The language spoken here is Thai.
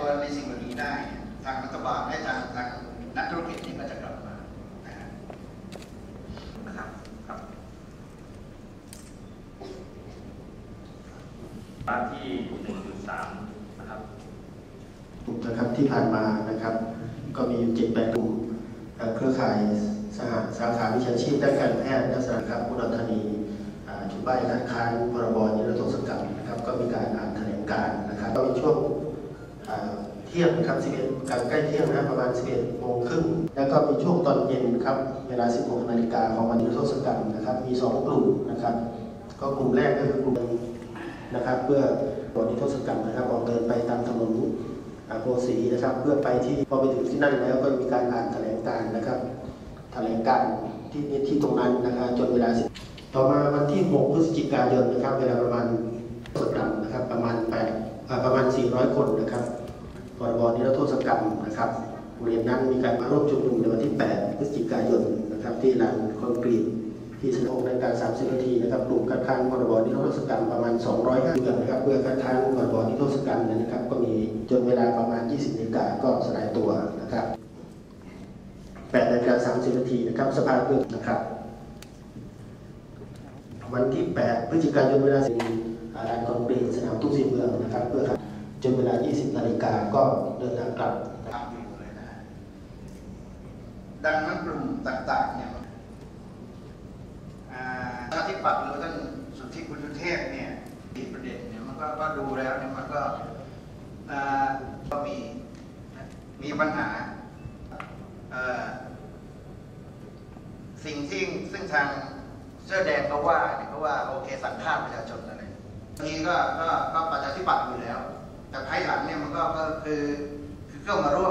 ตัวในสิ่งเหล่านี้ได้เนี่ยทางรัฐบาลและทางทางนักธุรกิจนี่ก็จะกลับมานะฮะนะครับครับบ้านที่1.3นะครับนะครับที่ผ่านมานะครับ ก็มีอยู่เจ็ดแปดกลุ่มเอ่อเครือข่ายสหสาขาวิชาชีพด้านการแพทย์และสาขาอุดรธานีอ่าชุดใบคัดค้านพรบนิรโทษกรรมนะครับ ก็มีการอ่านแถลงการณ์นะครับ ก็มีช่วงอ่า เที่ยงนะครับ11การใกล้เที่ยงนะประมาณ 11โมงครึ่งแล้วก็มีช่วงตอนเย็นครับเวลา 16นาฬิกาของวันนิรโทษกรรมนะครับ มีสองกลุ่มนะครับ ก็กลุ่มแรกก็คือกลุ่มนะครับ เพื่อบทนิทรรศกรรมนะครับออกเดินไปตามถนนอาโพสีนะครับ เพื่อไปที่พอไปถึงที่นั่นแล้วก็มีการอ่านแถลงการนะครับ แถลงการที่ที่ตรงนั้นนะครับจนเวลาต่อมาวันที่ 6 พฤศจิกายนนะครับ เวลาประมาณสกรรมนะครับ ประมาณ8อ่าประมาณ 400 คนนะครับ พรบนิรโทษกรรมนะครับบริเวณนั้นมีการมาร่วมชุมนุมในวันที่ 8 พฤศจิกายนนะครับ ที่ลานคอนกรีตที่สนองในการ 30 นาทีนะครับกลุ่มคัดค้านพรบนิรโทษกรรมประมาณ 200กันนะครับเพื่อคัดค้านพรบนิรโทษกรรมนะครับ ก็มีจนเวลาประมาณ 20นาฬิกาก็สลายตัวนะครับ8นาฬิกา30 นาทีนะครับสภาเพื่อนะครับวันที่ 8 พฤศจิกายนเวลาสิลานคอนกรีตสนามทุ่งสีเมืองนะครับเพื่อครับ จนเวลา 20 นาฬิกาก็เดินทางกลับทำอยู่เลยนะ ดังนั้นกลุ่มต่างๆเนี่ยมันอ่าท่านที่ปัดหรือท่านสุทธิคุณสุเทพเนี่ยที่ประเด็นเนี่ยมันก็ก็ดูแล้วเนี่ยมันก็ก็มีมีปัญหาสิ่งที่ซึ่งทางเสื้อแดงเขาว่าเนี่ยเขาว่าโอเคสังฆาตประชาชนอะไรทีนี้ก็ก็ก็ประชาธิปัตย์อยู่แล้ว แต่ภายหลังเนี่ยมันก็คือคือเข้ามาร่วม